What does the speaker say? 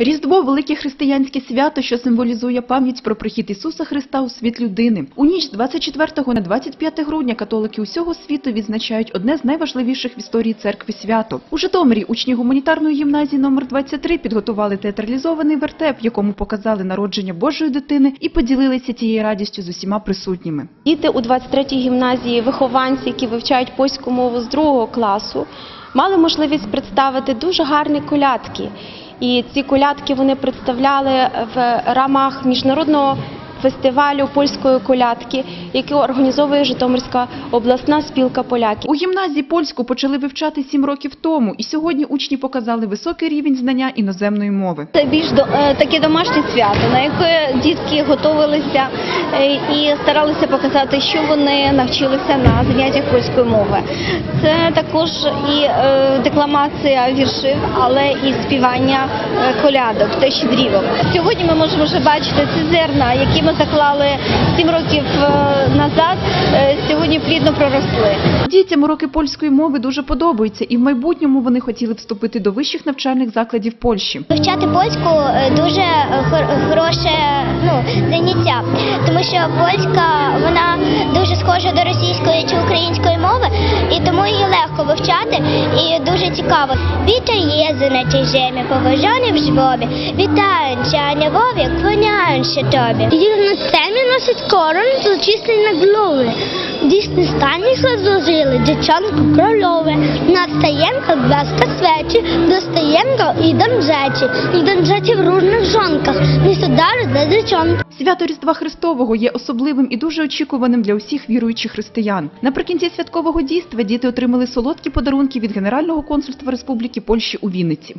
Різдво велике християнське свято, що символізує пам'ять про прихід Ісуса Христа у світ людини. У ніч з 24 на 25 грудня католики усього світу відзначають одне з найважливіших в історії церкви свято. У Житомирі учні гуманітарної гімназії номер 23 підготували театралізований вертеп, в якому показали народження Божої дитини і поділилися цією радістю з усіма присутніми. Діти у 23-й гімназії, вихованці, які вивчають польську мову з другого класу, мали можливість представити дуже гарні колядки. І ці колядки вони представляли в рамах міжнародного фестивалю польської колядки, який організовує Житомирська обласна спілка поляків. У гімназії польську почали вивчати сім років тому, і сьогодні учні показали високий рівень знання іноземної мови. Це більш до е, таке домашнє свято, на яке дітки готувалися е, і старалися показати, що вони навчилися на заняттях польської мови. Це також і е, декламація віршів, але і співання колядок та щедрівок. Сьогодні ми можемо вже бачити ці зерна, які ми заклали сім років е, назад. е, Сьогодні плідно проросли. Дітям уроки польської мови дуже подобаються, і в майбутньому вони хотіли вступити до вищих навчальних закладів Польщі. Вивчати польську е, дуже хороше ну, заняття, тому що польська вона дуже схожа до російської чи української мови, і тому її легко вивчати і дуже цікаво. Вітаю Єзу на тій землі, поважаний в жвобі, вітаючи Анявові, клоняючи тобі. Їх на темі носить корон, зачислені на голови. Дійсні стані зложили, дівчонку крольове. Над стаєнка блеска свечі, до стаєнка і речі, і речі в ружних жонках, місто дару за дівчонка. Свято Різдва Христового є особливим і дуже очікуваним для усіх віруючих християн. Наприкінці святкового дійства діти отримали солодкі подарунки від Генерального консульства Республіки Польщі у Вінниці.